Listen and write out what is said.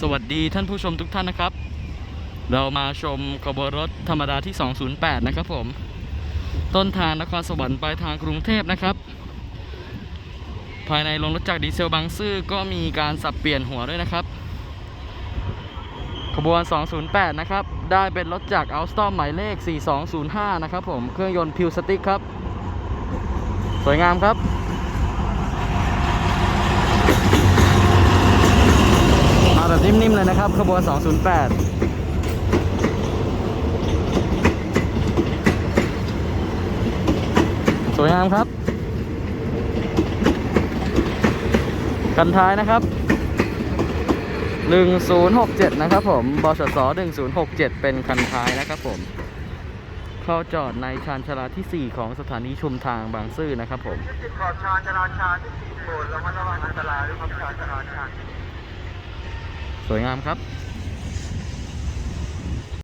สวัสดีท่านผู้ชมทุกท่านนะครับ เรามาชมขบวนรถธรรมดาที่ 208 นะครับผม ต้นทางนครสวรรค์ปลายทางกรุงเทพนะครับ ภายในโรงรถจักรดีเซลบางซื่อก็มีการสับเปลี่ยนหัวด้วยนะครับ ขบวน 208 นะครับ ได้เป็นรถจักรอัลสตอมหมายเลข 4205 นะครับผม เครื่องยนต์พิวสติกครับ สวยงามครับ มาแบบ นิ่มๆเลยนะครับ ขบวน 208สวยงามครับ กันท้ายนะครับ 1067 นะครับผม บชส1067 เป็นคันท้ายนะครับผม เข้าจอดในชานชาลาที่ 4 ของสถานีชุมทางบางซื่อนะครับผมขอบชานจราจรที่สี่โปรดระมัดระวังอันตรายด้วยครับชานจราชาที่ สวยงามครับ